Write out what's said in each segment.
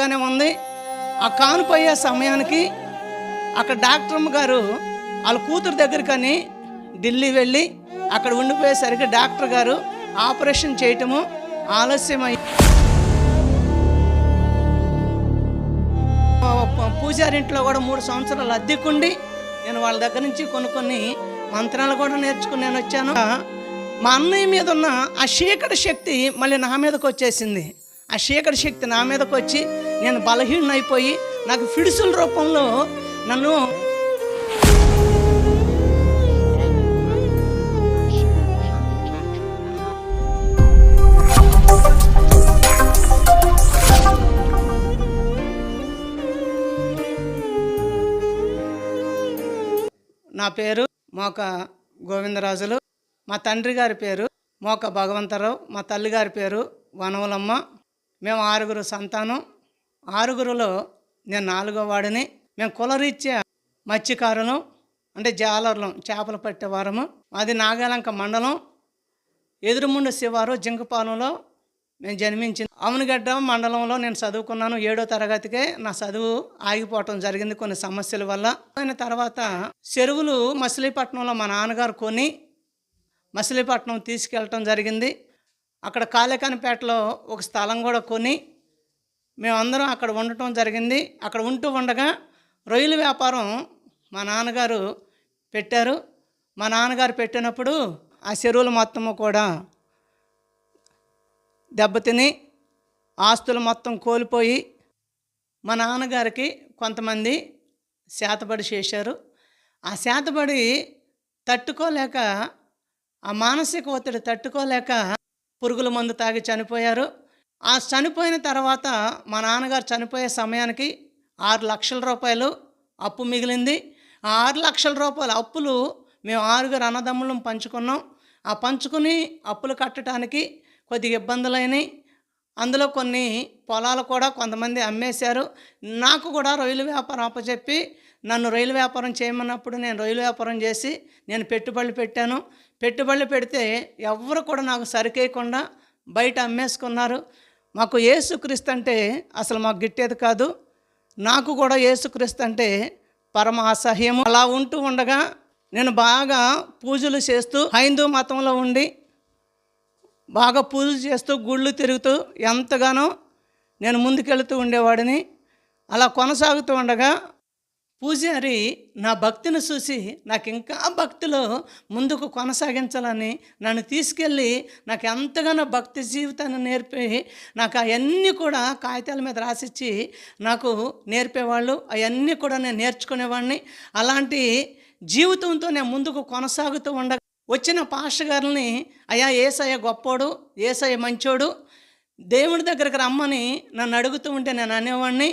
బాగానే ఉంది. ఆ కానుపోయే సమయానికి అక్కడ డాక్టర్ గారు వాళ్ళ కూతురు దగ్గరికని ఢిల్లీ వెళ్ళి అక్కడ ఉండిపోయేసరికి డాక్టర్ గారు ఆపరేషన్ చేయటము ఆలస్యమై పూజారింట్లో కూడా మూడు సంవత్సరాలు అద్దెకుండి నేను వాళ్ళ దగ్గర నుంచి కొన్ని కొన్ని మంత్రాలు కూడా నేర్చుకుని నేను వచ్చాను. మా అన్నయ్య మీద ఉన్న ఆ చీకటి శక్తి మళ్ళీ నా మీదకి వచ్చేసింది. ఆ చీకటి శక్తి నా మీదకి వచ్చి నేను బలహీనైపోయి నాకు ఫిడుసుల రూపంలో నన్ను నా పేరు మోక గోవిందరాజులు. మా తండ్రి గారి పేరు మోక భగవంతరావు. మా తల్లి గారి పేరు వనవలమ్మ. మేము ఆరుగురు సంతానం. ఆరుగురులో నేను నాలుగో వాడిని. మేము కులరీత్యా మత్స్యకారులం అంటే జాలర్లం చేపలు పట్టేవారము అది నాగాలంక మండలం. ఎదురుముండ శివారు జింకపాలెంలో నేను జన్మించింది అవనగడ్డ మండలంలో నేను చదువుకున్నాను. ఏడో తరగతికే నా చదువు ఆగిపోవటం జరిగింది కొన్ని సమస్యల వల్ల. అయిన తర్వాత చెరువులు మచిలీపట్నంలో మా నాన్నగారు కొని మచిలీపట్నం తీసుకెళ్ళటం జరిగింది. అక్కడ కాలేకానిపేటలో ఒక స్థలం కూడా కొని మేమందరం అక్కడ ఉండటం జరిగింది. అక్కడ ఉంటూ ఉండగా రొయ్యల వ్యాపారం మా నాన్నగారు పెట్టారు. మా నాన్నగారు పెట్టినప్పుడు ఆ చెరువులు మొత్తము కూడా దెబ్బతిని ఆస్తులు మొత్తం కోల్పోయి మా నాన్నగారికి కొంతమంది శాతబడి చేశారు. ఆ శాతబడి తట్టుకోలేక ఆ మానసిక ఒత్తిడి తట్టుకోలేక పురుగుల మందు తాగి చనిపోయారు. ఆ చనిపోయిన తర్వాత మా నాన్నగారు చనిపోయే సమయానికి ఆరు లక్షల రూపాయలు అప్పు మిగిలింది. ఆ ఆరు లక్షల రూపాయల అప్పులు మేము ఆరుగురు అన్నదమ్ములం పంచుకున్నాం. ఆ పంచుకుని అప్పులు కట్టడానికి కొద్దిగా ఇబ్బందులైనవి అందులో కొన్ని పొలాలు కూడా కొంతమంది అమ్మేశారు. నాకు కూడా రొయ్యల వ్యాపారం అప్పచెప్పి నన్ను రొయ్యల వ్యాపారం చేయమన్నప్పుడు నేను రొయ్యల వ్యాపారం చేసి నేను పెట్టుబడులు పెట్టాను. పెట్టుబడులు పెడితే ఎవరు కూడా నాకు సరికేయకుండా బయట అమ్మేసుకున్నారు. మాకు ఏసుక్రీస్తు అంటే అసలు మాకు గిట్టేది కాదు. నాకు కూడా ఏసుక్రీస్తు అంటే పరమ అసహ్యము. అలా ఉంటూ ఉండగా నేను బాగా పూజలు చేస్తూ హైందూ మతంలో ఉండి బాగా పూజలు చేస్తూ గుళ్ళు తిరుగుతూ ఎంతగానో నేను ముందుకెళ్తూ ఉండేవాడిని. అలా కొనసాగుతూ ఉండగా పూజారి నా భక్తిని చూసి నాకు ఇంకా భక్తిలో ముందుకు కొనసాగించాలని నన్ను తీసుకెళ్ళి నాకు ఎంతగానో భక్తి జీవితాన్ని నేర్పి నాకు అవన్నీ కూడా కాగితాల మీద రాసిచ్చి నాకు నేర్పేవాళ్ళు అవన్నీ కూడా నేను నేర్చుకునేవాడిని. అలాంటి జీవితంతో నేను ముందుకు కొనసాగుతూ ఉండ వచ్చిన పాష గారిని అయ్యా ఏసయ్య గొప్పోడు ఏసయ్య మంచోడు దేవుడి దగ్గరికి రమ్మని నన్ను అడుగుతూ ఉంటే నేను అనేవాడిని.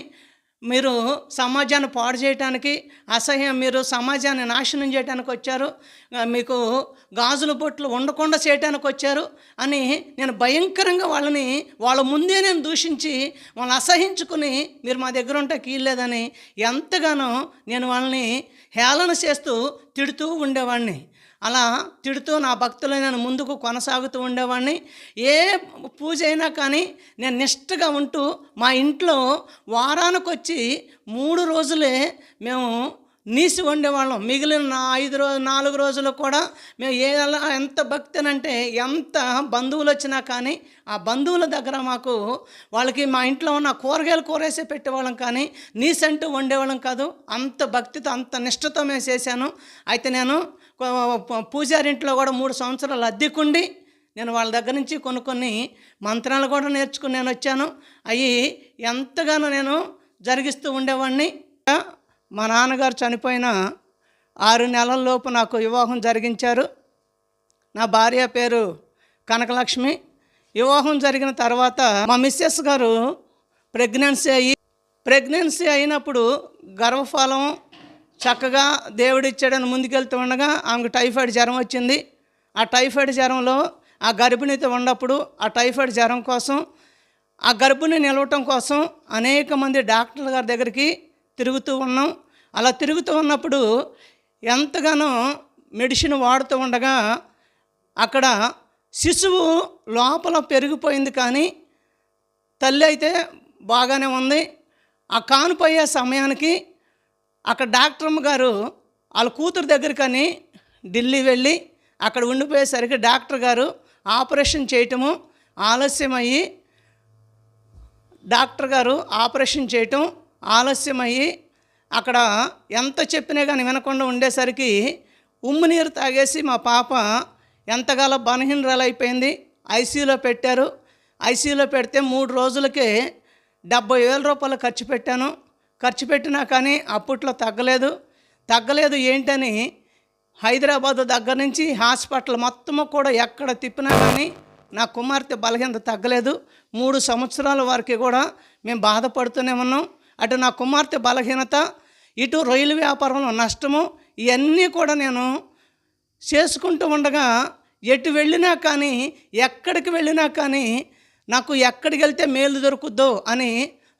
మీరు సమాజాన్ని పాడు చేయటానికి అసహ్యం మీరు సమాజాన్ని నాశనం చేయడానికి వచ్చారు. మీకు గాజుల బొట్లు ఉండకుండా చేయటానికి వచ్చారు అని నేను భయంకరంగా వాళ్ళని వాళ్ళ ముందే నేను దూషించి వాళ్ళని అసహించుకుని మీరు మా దగ్గర ఉంటే కీల్లేదని ఎంతగానో నేను వాళ్ళని హేళన చేస్తూ తిడుతూ ఉండేవాడిని అలా తిడుతూ నా భక్తులు నేను ముందుకు కొనసాగుతూ ఉండేవాడిని. ఏ పూజ అయినా కానీ నేను నిష్టగా ఉంటూ మా ఇంట్లో వారానికి వచ్చి మూడు రోజులే మేము నీసి వండేవాళ్ళం మిగిలిన నా ఐదు రోజు నాలుగు రోజులు కూడా మేము ఏ ఎంత భక్తినంటే ఎంత బంధువులు వచ్చినా కానీ ఆ బంధువుల దగ్గర మాకు వాళ్ళకి మా ఇంట్లో ఉన్న కూరగాయలు కూరేసే పెట్టేవాళ్ళం కానీ నీసంటూ వండేవాళ్ళం కాదు. అంత భక్తితో అంత నిష్టతో మేము చేశాను. అయితే నేను పూజారింట్లో కూడా మూడు సంవత్సరాలు అద్దెకుండి నేను వాళ్ళ దగ్గర నుంచి కొన్ని కొన్ని మంత్రాలు కూడా నేర్చుకుని నేను వచ్చాను. అవి ఎంతగానో నేను జరిగిస్తూ ఉండేవాడిని మా నాన్నగారు చనిపోయిన ఆరు నెలల లోపు నాకు వివాహం జరిగించారు. నా భార్య పేరు కనకలక్ష్మి. వివాహం జరిగిన తర్వాత మా మిస్సెస్ గారు ప్రెగ్నెన్సీ అయ్యి ప్రెగ్నెన్సీ అయినప్పుడు గర్భఫలం చక్కగా దేవుడిచ్చాడని ముందుకెళ్తూ ఉండగా ఆమెకు టైఫాయిడ్ జ్వరం వచ్చింది. ఆ టైఫాయిడ్ జ్వరంలో ఆ గర్భిణితో ఉన్నప్పుడు ఆ టైఫాయిడ్ జ్వరం కోసం ఆ గర్భిణి నిలవటం కోసం అనేక మంది డాక్టర్ల గారి దగ్గరికి తిరుగుతూ ఉన్నాం. అలా తిరుగుతూ ఉన్నప్పుడు ఎంతగానో మెడిసిన్ వాడుతూ ఉండగా అక్కడ శిశువు లోపల పెరిగిపోయింది కానీ తల్లి అయితే బాగానే ఉంది. ఆ కానుపోయే సమయానికి అక్కడ డాక్టర్మ్మ గారు వాళ్ళ కూతురు దగ్గరికని ఢిల్లీ వెళ్ళి అక్కడ ఉండిపోయేసరికి డాక్టర్ గారు ఆపరేషన్ చేయటము ఆలస్యమయ్యి డాక్టర్ గారు ఆపరేషన్ చేయటం ఆలస్యమయ్యి అక్కడ ఎంత చెప్పినా కానీ వినకుండా ఉండేసరికి ఉమ్ము నీరు తాగేసి మా పాప ఎంతగానో బలహీనరాలైపోయింది. ఐసీయూలో పెట్టారు. ఐసీయూలో పెడితే మూడు రోజులకే డెబ్బై వేల రూపాయలు ఖర్చు పెట్టాను. ఖర్చు పెట్టినా కానీ అప్పట్లో తగ్గలేదు. తగ్గలేదు ఏంటని హైదరాబాద్ దగ్గర నుంచి హాస్పిటల్ మొత్తము కూడా ఎక్కడ తిప్పినా కానీ నా కుమార్తె బలహీనత తగ్గలేదు. మూడు సంవత్సరాల వరకు కూడా మేము బాధపడుతూనే ఉన్నాం. అటు నా కుమార్తె బలహీనత ఇటు రొయ్యల వ్యాపారంలో నష్టము ఇవన్నీ కూడా నేను చేసుకుంటూ ఉండగా ఎటు వెళ్ళినా కానీ ఎక్కడికి వెళ్ళినా కానీ నాకు ఎక్కడికి వెళ్తే మేలు దొరుకుద్దో అని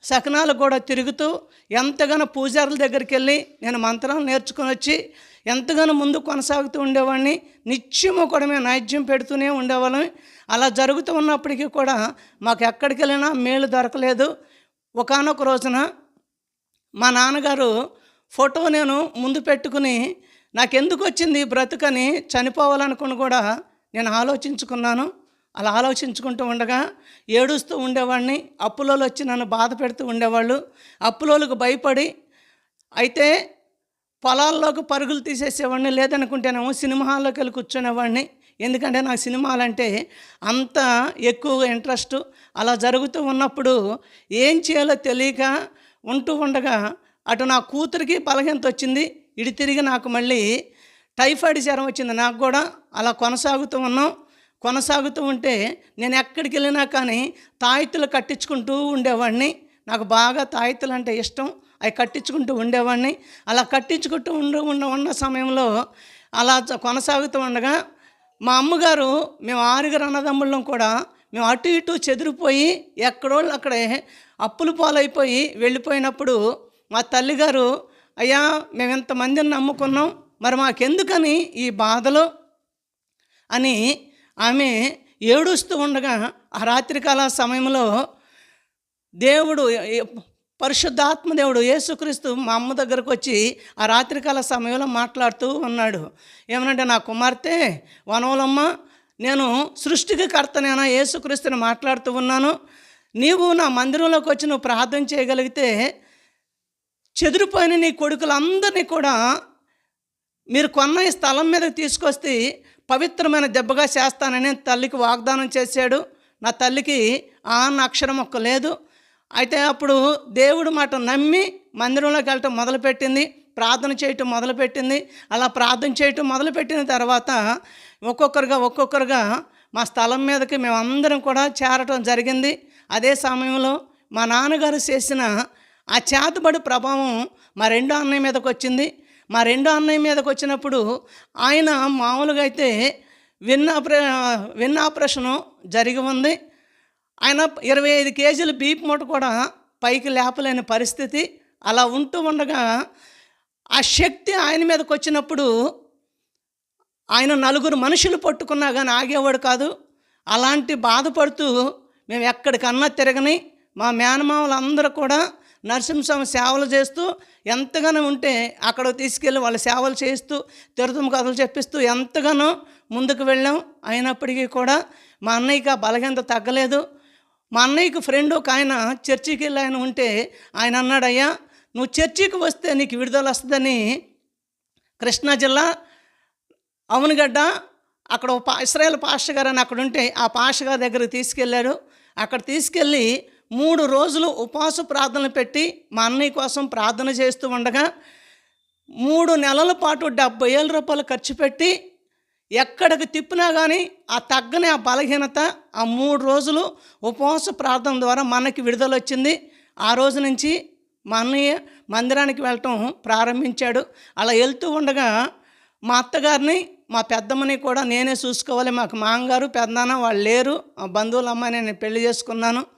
సకనాలు కూడా తిరుగుతూ ఎంతగానో పూజారుల దగ్గరికి వెళ్ళి నేను మంత్రాలు నేర్చుకొని వచ్చి ఎంతగానో ముందు కొనసాగుతూ ఉండేవాడిని. నిత్యము కూడా మేము నైద్యం పెడుతూనే ఉండేవాళ్ళం. అలా జరుగుతూ ఉన్నప్పటికీ కూడా మాకు ఎక్కడికి వెళ్ళినా మేలు దొరకలేదు. ఒకానొక రోజున మా నాన్నగారు ఫోటో నేను ముందు పెట్టుకుని నాకెందుకు వచ్చింది బ్రతుకని చనిపోవాలనుకుని కూడా నేను ఆలోచించుకున్నాను. అలా ఆలోచించుకుంటూ ఉండగా ఏడుస్తూ ఉండేవాడిని. అప్పులోలు వచ్చి నన్ను బాధ పెడుతూ ఉండేవాళ్ళు. అప్పులోలకు భయపడి అయితే పొలాల్లోకి పరుగులు తీసేసేవాడిని. లేదనుకుంటేనేమో సినిమా హాల్లోకి వెళ్ళి కూర్చునేవాడిని. ఎందుకంటే నాకు సినిమాలంటే అంత ఎక్కువగా ఇంట్రెస్ట్. అలా జరుగుతూ ఉన్నప్పుడు ఏం చేయాలో తెలియక ఉంటూ ఉండగా అటు నా కూతురికి బలహీనత వచ్చింది. ఇటు తిరిగి నాకు మళ్ళీ టైఫాయిడ్ జ్వరం వచ్చింది. నాకు కూడా అలా కొనసాగుతూ ఉన్నాం. కొనసాగుతూ ఉంటే నేను ఎక్కడికి వెళ్ళినా కానీ తాయితులు కట్టించుకుంటూ ఉండేవాడిని. నాకు బాగా తాయితులు అంటే ఇష్టం. అవి కట్టించుకుంటూ ఉండేవాడిని. అలా కట్టించుకుంటూ ఉండ ఉన్న ఉన్న సమయంలో అలా కొనసాగుతూ ఉండగా మా అమ్మగారు మేము ఆరుగురు అన్నదమ్ముళ్ళం కూడా మేము అటు ఇటు చెదిరిపోయి ఎక్కడోళ్ళు అక్కడే అప్పులు పాలైపోయి వెళ్ళిపోయినప్పుడు మా తల్లిగారు అయ్యా మేము ఇంతమందిని నమ్ముకున్నాం. మరి మాకెందుకని ఈ బాధలు? అని ఆమె ఏడుస్తూ ఉండగా ఆ రాత్రికాల సమయంలో దేవుడు పరిశుద్ధాత్మ దేవుడు యేసుక్రీస్తు మా అమ్మ దగ్గరకు వచ్చి ఆ రాత్రికాల సమయంలో మాట్లాడుతూ ఉన్నాడు. ఏమనంటే నా కుమార్తె వనవలమ్మ నేను సృష్టికి కర్తనేనా యేసుక్రీస్తుని మాట్లాడుతూ ఉన్నాను. నీవు నా మందిరంలోకి వచ్చి నువ్వు ప్రార్థన చేయగలిగితే చెదిరిపోయిన నీ కొడుకులందరినీ కూడా మీరు కొన్న ఈ స్థలం మీదకి తీసుకొస్తే పవిత్రమైన దెబ్బగా చేస్తానని తల్లికి వాగ్దానం చేశాడు. నా తల్లికి ఆ అన్న అక్షరం ఒక్క లేదు. అయితే అప్పుడు దేవుడు మాట నమ్మి మందిరంలోకి వెళ్ళటం మొదలుపెట్టింది. ప్రార్థన చేయటం మొదలుపెట్టింది. అలా ప్రార్థన చేయటం మొదలుపెట్టిన తర్వాత ఒక్కొక్కరుగా ఒక్కొక్కరుగా మా స్థలం మీదకి మేమందరం కూడా చేరటం జరిగింది. అదే సమయంలో మా నాన్నగారు చేసిన ఆ చేతబడి ప్రభావం మా రెండో అన్నయ్య మీదకి వచ్చింది. మా రెండో అన్నయ్య మీదకి వచ్చినప్పుడు ఆయన మామూలుగా అయితే విన్ ఆపరే విన్ ఆపరేషను జరిగి ఉంది. ఆయన ఇరవై ఐదు కేజీల బీప్ మూట కూడా పైకి లేపలేని పరిస్థితి. అలా ఉంటూ ఉండగా ఆ శక్తి ఆయన మీదకి వచ్చినప్పుడు ఆయన నలుగురు మనుషులు పట్టుకున్నా కానీ ఆగేవాడు కాదు. అలాంటి బాధపడుతూ మేము ఎక్కడికన్నా తిరగని మా మేనమామలందరూ కూడా నరసింహస్వామి సేవలు చేస్తూ ఎంతగానో ఉంటే అక్కడ తీసుకెళ్ళి వాళ్ళ సేవలు చేస్తూ తిరుతమ కథలు చెప్పిస్తూ ఎంతగానో ముందుకు వెళ్ళాం. అయినప్పటికీ కూడా మా అన్నయ్యకి ఆ బలహీనత తగ్గలేదు. మా అన్నయ్యకి ఫ్రెండ్ ఒక ఆయన చర్చికి వెళ్ళి ఆయన ఉంటే ఆయన అన్నాడయ్యా నువ్వు చర్చికి వస్తే నీకు విడుదల వస్తుందని కృష్ణా జిల్లా అవునుగడ్డ అక్కడ ఒక పా- ఇస్రాయేల్ పాష గారు అని అక్కడ ఉంటే ఆ పాష గారి దగ్గరికి తీసుకెళ్ళాడు. అక్కడ తీసుకెళ్ళి మూడు రోజులు ఉపవాస ప్రార్థనలు పెట్టి మా అన్నయ్య కోసం ప్రార్థన చేస్తూ ఉండగా మూడు నెలల పాటు డెబ్బై ఏళ్ళ రూపాయలు ఖర్చు పెట్టి ఎక్కడికి తిప్పినా కానీ ఆ తగ్గని ఆ బలహీనత ఆ మూడు రోజులు ఉపవాస ప్రార్థన ద్వారా మనకి విడుదల వచ్చింది. ఆ రోజు నుంచి మా అన్నయ్య మందిరానికి వెళ్ళటం ప్రారంభించాడు. అలా వెళ్తూ ఉండగా మా అత్తగారిని మా పెద్దమ్మని కూడా నేనే చూసుకోవాలి. మాకు మామగారు పెద్దనాన్న వాళ్ళు లేరు. మా బంధువుల అమ్మాయి నేను పెళ్ళి చేసుకున్నాను.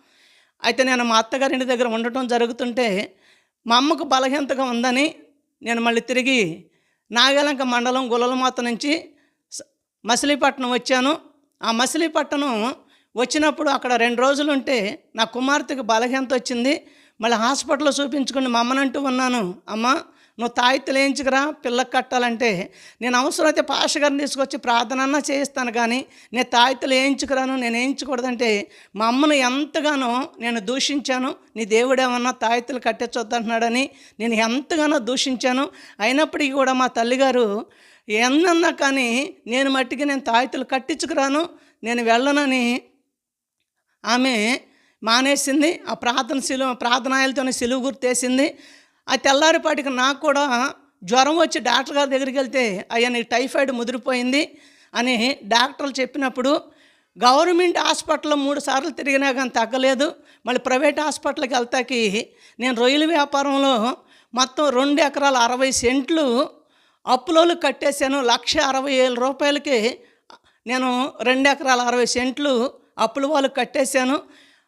అయితే నేను మా అత్తగారింటి దగ్గర ఉండటం జరుగుతుంటే మా అమ్మకు బలహీనతగా ఉందని నేను మళ్ళీ తిరిగి నాగలంక మండలం గులలమాత నుంచి మసిలీపట్నం వచ్చాను. ఆ మసిలీపట్నం వచ్చినప్పుడు అక్కడ రెండు రోజులు ఉంటే నా కుమార్తెకి బలహీనత వచ్చింది. మళ్ళీ హాస్పిటల్లో చూపించుకుని మా అమ్మనంటూ ఉన్నాను. అమ్మ నువ్వు తాయిత్తులు వేయించుకురా పిల్లకి కట్టాలంటే. నేను అవసరమైతే పాష గారిని తీసుకొచ్చి ప్రార్థన అన్నా చేయిస్తాను కానీ నేను తాయిత్తులు వేయించుకురాను నేను వేయించకూడదంటే మా అమ్మను ఎంతగానో నేను దూషించాను. నీ దేవుడు ఏమన్నా తాయిత్తులు కట్టించొద్దంటున్నాడని నేను ఎంతగానో దూషించాను. అయినప్పటికీ కూడా మా తల్లిగారు ఎన్నన్నా కానీ నేను మట్టికి నేను తాయిత్తులు కట్టించుకురాను నేను వెళ్ళనని ఆమె మానేసింది. ఆ ప్రార్థన శిలువ ప్రార్థనాయలతోనే సిలువు గుర్తేసింది ఆ తెల్లారిపాటికి నాకు కూడా జ్వరం వచ్చి డాక్టర్ గారి దగ్గరికి వెళ్తే అయ్యా నీకు టైఫాయిడ్ ముదిరిపోయింది అని డాక్టర్లు చెప్పినప్పుడు గవర్నమెంట్ హాస్పిటల్లో మూడు సార్లు తిరిగినా కానీ తగ్గలేదు. మళ్ళీ ప్రైవేట్ హాస్పిటల్కి వెళ్తాకి నేను రొయ్యల వ్యాపారంలో మొత్తం రెండు ఎకరాల అరవై సెంట్లు అప్పులోలు కట్టేశాను. లక్ష అరవై వేల రూపాయలకి నేను రెండు ఎకరాల అరవై సెంట్లు అప్పుల వాళ్ళు కట్టేశాను.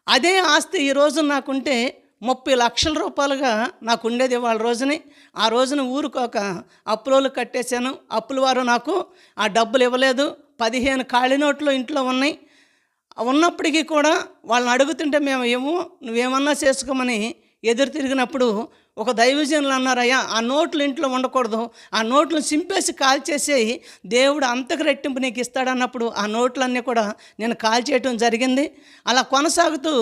అదే ఆస్తి ఈ రోజు నాకుంటే ముప్పై లక్షల రూపాయలుగా నాకు ఉండేది వాళ్ళ రోజుని. ఆ రోజున ఊరుకోక అప్పులోలు కట్టేశాను. అప్పుల వారు నాకు ఆ డబ్బులు ఇవ్వలేదు. పదిహేను ఖాళీ నోట్లు ఇంట్లో ఉన్నాయి. ఉన్నప్పటికీ కూడా వాళ్ళని అడుగుతుంటే మేము ఏమో నువ్వేమన్నా చేసుకోమని ఎదురు తిరిగినప్పుడు ఒక దైవజనులు అన్నారయ్యా ఆ నోట్లు ఇంట్లో ఉండకూడదు. ఆ నోట్లు చింపేసి కాల్చేసి దేవుడు అంతకు రెట్టింపు నీకు ఇస్తాడన్నప్పుడు ఆ నోట్లన్నీ కూడా నేను కాల్చేయటం జరిగింది. అలా కొనసాగుతూ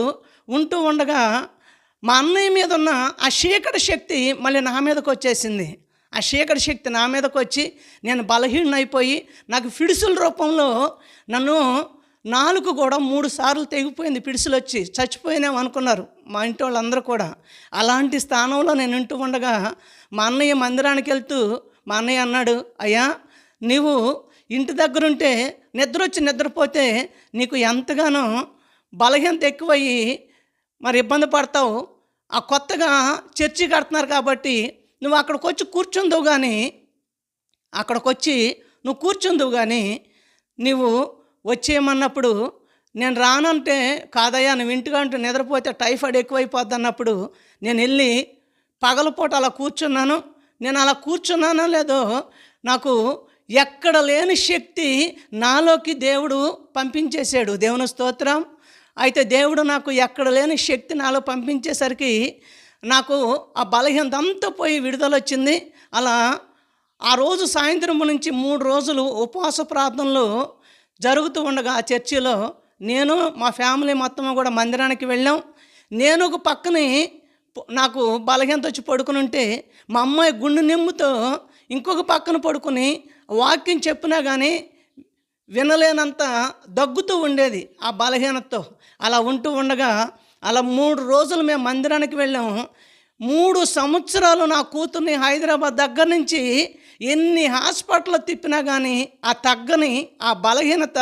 ఉంటూ ఉండగా మా అన్నయ్య మీద ఉన్న ఆ చీకటి శక్తి మళ్ళీ నా మీదకి వచ్చేసింది. ఆ చీకటి శక్తి నా మీదకి వచ్చి నేను బలహీనైపోయి నాకు ఫిడుసుల రూపంలో నన్ను నాలుగు కూడా మూడు సార్లు తెగిపోయింది పిడుసులు వచ్చి చచ్చిపోయినాం అనుకున్నారు మా ఇంటి వాళ్ళందరూ కూడా. అలాంటి స్థానంలో నేను ఇంటూ ఉండగా మా అన్నయ్య మందిరానికి వెళ్తూ మా అన్నయ్య అన్నాడు అయ్యా నీవు ఇంటి దగ్గరుంటే నిద్ర వచ్చి నిద్రపోతే నీకు ఎంతగానో బలహీనత ఎక్కువయ్యి మరి ఇబ్బంది పడతావు. ఆ కొత్తగా చర్చి కడుతున్నారు కాబట్టి నువ్వు అక్కడికి వచ్చి కూర్చుందువు కానీ అక్కడికి వచ్చి నువ్వు కూర్చుందువు కానీ నువ్వు వచ్చేయమన్నప్పుడు నేను రానంటే కాదయ్యా నువ్వు ఇంటిగా నిద్రపోతే టైఫాయిడ్ ఎక్కువైపోద్ది అన్నప్పుడు నేను వెళ్ళి పగలపూట అలా కూర్చున్నాను. నేను అలా కూర్చున్నానో లేదో నాకు ఎక్కడ లేని శక్తి నాలోకి దేవుడు పంపించేశాడు. దేవుని స్తోత్రం. అయితే దేవుడు నాకు ఎక్కడ లేని శక్తి నాలో పంపించేసరికి నాకు ఆ బలహీనత అంతా పోయి విడుదల వచ్చింది అలా ఆ రోజు సాయంత్రం నుంచి మూడు రోజులు ఉపవాస ప్రార్థనలు జరుగుతూ ఉండగా ఆ చర్చిలో నేను మా ఫ్యామిలీ మొత్తం కూడా మందిరానికి వెళ్ళాం. నేను ఒక పక్కనే నాకు బలహీనత వచ్చి పడుకుని ఉంటే మా అమ్మాయి గుండె నిమ్ముతో ఇంకొక పక్కన పడుకుని వాక్యం చెప్పినా కానీ వినలేనంత దగ్గుతూ ఉండేది ఆ బలహీనతతో. అలా ఉంటూ ఉండగా అలా మూడు రోజులు మేము మందిరానికి వెళ్ళాము. మూడు సంవత్సరాలు నా కూతుర్ని హైదరాబాద్ దగ్గర నుంచి ఎన్ని హాస్పిటల్ తిప్పినా కానీ ఆ తగ్గని ఆ బలహీనత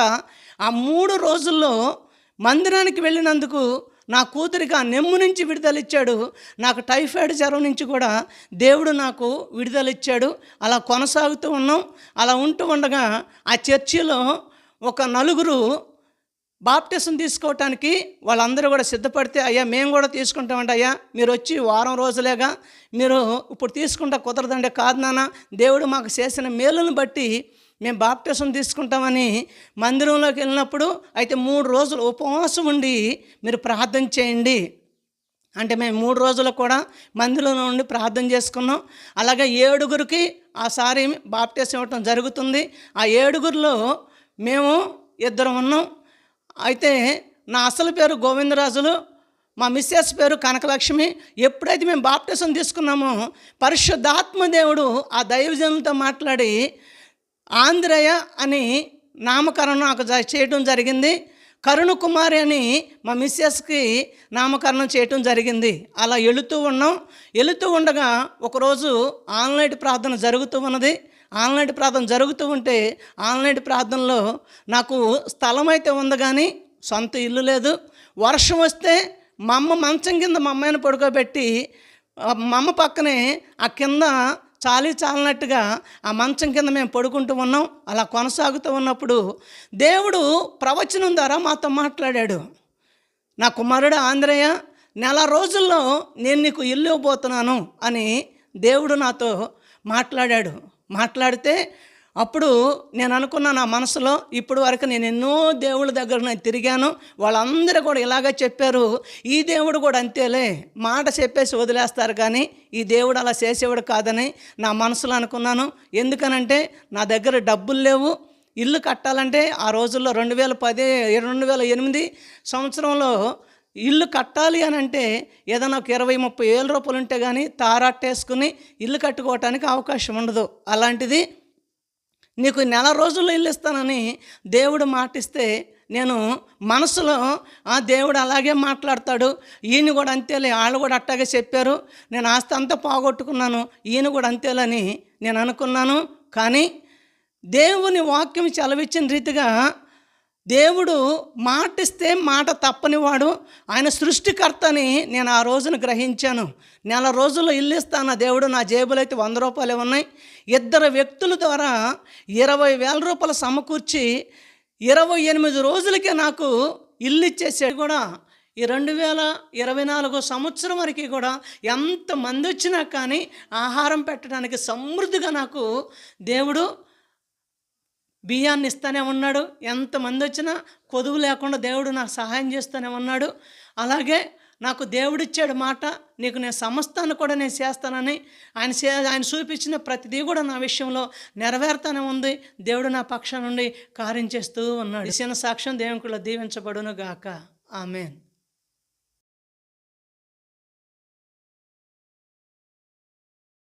ఆ మూడు రోజుల్లో మందిరానికి వెళ్ళినందుకు నా కూతురికి ఆ నెమ్ము నుంచి విడుదలిచ్చాడు. నాకు టైఫాయిడ్ జ్వరం నుంచి కూడా దేవుడు నాకు విడుదలిచ్చాడు. అలా కొనసాగుతూ ఉన్నాం. అలా ఉంటూ ఉండగా ఆ చర్చిలో ఒక నలుగురు బాప్టిసం తీసుకోవటానికి వాళ్ళందరూ కూడా సిద్ధపడితే అయ్యా మేము కూడా తీసుకుంటామండి అయ్యా. మీరు వచ్చి వారం రోజులేగా మీరు ఇప్పుడు తీసుకుంటా కుదరదండి. కాదు నాన్న దేవుడు మాకు చేసిన మేలును బట్టి మేము బాప్తిసం తీసుకుంటామని మందిరంలోకి వెళ్ళినప్పుడు అయితే మూడు రోజులు ఉపవాసం ఉండి మీరు ప్రార్థన చేయండి. అంటే మేము మూడు రోజులు కూడా మందిరంలో ఉండి ప్రార్థన చేసుకున్నాం. అలాగే ఏడుగురికి ఆ సారి బాప్టిజం ఇవ్వటం జరుగుతుంది. ఆ ఏడుగురిలో మేము ఇద్దరం ఉన్నాం. అయితే నా అసలు పేరు గోవిందరాజులు మా మిస్సెస్ పేరు కనకలక్ష్మి. ఎప్పుడైతే మేము బాప్టిజం తీసుకున్నామో పరిశుద్ధాత్మ దేవుడు ఆ దైవజనులతో మాట్లాడి ఆంధ్రయ అని నామకరణం నాకు చేయటం జరిగింది. కరుణ కుమారి అని మా మిస్సెస్కి నామకరణం చేయటం జరిగింది. అలా వెళుతూ ఉన్నాం. వెళుతూ ఉండగా ఒకరోజు ఆన్లైన్ ప్రార్థన జరుగుతూ ఉన్నది. ఆన్లైన్ ప్రార్థన జరుగుతూ ఉంటే ఆన్లైన్ ప్రార్థనలో నాకు స్థలం అయితే ఉంది కానీ సొంత ఇల్లు లేదు. వర్షం వస్తే మా అమ్మ మంచం కింద మా అమ్మాయిని పడుకోబెట్టి మా అమ్మ పక్కనే ఆ కింద చాలీ చాలినట్టుగా ఆ మంచం కింద మేము పడుకుంటూ ఉన్నాం. అలా కొనసాగుతూ ఉన్నప్పుడు దేవుడు ప్రవచనం ద్వారా మాతో మాట్లాడాడు. నా కుమారుడు ఆంధ్రయ్య నెల రోజుల్లో నేను నీకు ఇల్లు పోతున్నాను అని దేవుడు నాతో మాట్లాడాడు. మాట్లాడితే అప్పుడు నేను అనుకున్న నా మనసులో ఇప్పుడు వరకు నేను ఎన్నో దేవుళ్ళ దగ్గర నేను తిరిగాను. వాళ్ళందరూ కూడా ఇలాగ చెప్పారు ఈ దేవుడు కూడా అంతేలే మాట చెప్పేసి వదిలేస్తారు కానీ ఈ దేవుడు అలా చేసేవాడు కాదని నా మనసులో అనుకున్నాను. ఎందుకనంటే నా దగ్గర డబ్బులు లేవు ఇల్లు కట్టాలంటే ఆ రోజుల్లో రెండు వేల పది రెండు వేల ఎనిమిది సంవత్సరంలో ఇల్లు కట్టాలి అని అంటే ఏదైనా ఒక ఇరవై ముప్పై వేల రూపాయలు ఉంటే కానీ తారాట్టేసుకుని ఇల్లు కట్టుకోవటానికి అవకాశం ఉండదు. అలాంటిది నీకు నెల రోజుల్లో ఇల్లు ఇస్తానని దేవుడు మాటిస్తే నేను మనసులో ఆ దేవుడు అలాగే మాట్లాడతాడు. ఈయన కూడా అంతేలే వాళ్ళు కూడా అట్టాగే చెప్పారు. నేను ఆస్తి అంతా పోగొట్టుకున్నాను. ఈయన కూడా అంతేలని నేను అనుకున్నాను. కానీ దేవుని వాక్యం చలవిచ్చిన రీతిగా దేవుడు మాటిస్తే మాట తప్పనివాడు. ఆయన సృష్టికర్తని నేను ఆ రోజున గ్రహించాను. నెల రోజుల్లో ఇల్లు ఇస్తాను. దేవుడు నా జేబులో అయితే వంద రూపాయలు ఉన్నాయి. ఇద్దరు వ్యక్తుల ద్వారా ఇరవై వేల రూపాయలు సమకూర్చి ఇరవై ఎనిమిది రోజులకే నాకు ఇల్లు ఇచ్చేసాడు కూడా. ఈ రెండు వేల ఇరవై నాలుగో సంవత్సరం వరకు కూడా ఎంతమంది వచ్చినా కానీ ఆహారం పెట్టడానికి సమృద్ధిగా నాకు దేవుడు బియ్యాన్ని ఇస్తానే ఉన్నాడు. ఎంతమంది వచ్చినా కొదువు లేకుండా దేవుడు నాకు సహాయం చేస్తూనే ఉన్నాడు. అలాగే నాకు దేవుడిచ్చాడు మాట నీకు నేను సమస్తాన్ని కూడా నేను చేస్తానని ఆయన చే ఆయన చూపించిన ప్రతిదీ కూడా నా విషయంలో నెరవేరుతానే ఉంది. దేవుడు నా పక్షం నుండి కార్యం చేస్తూ ఉన్నాడు. ఇచ్చిన సాక్ష్యం దేవునికి దీవించబడును గాక ఆమెన్.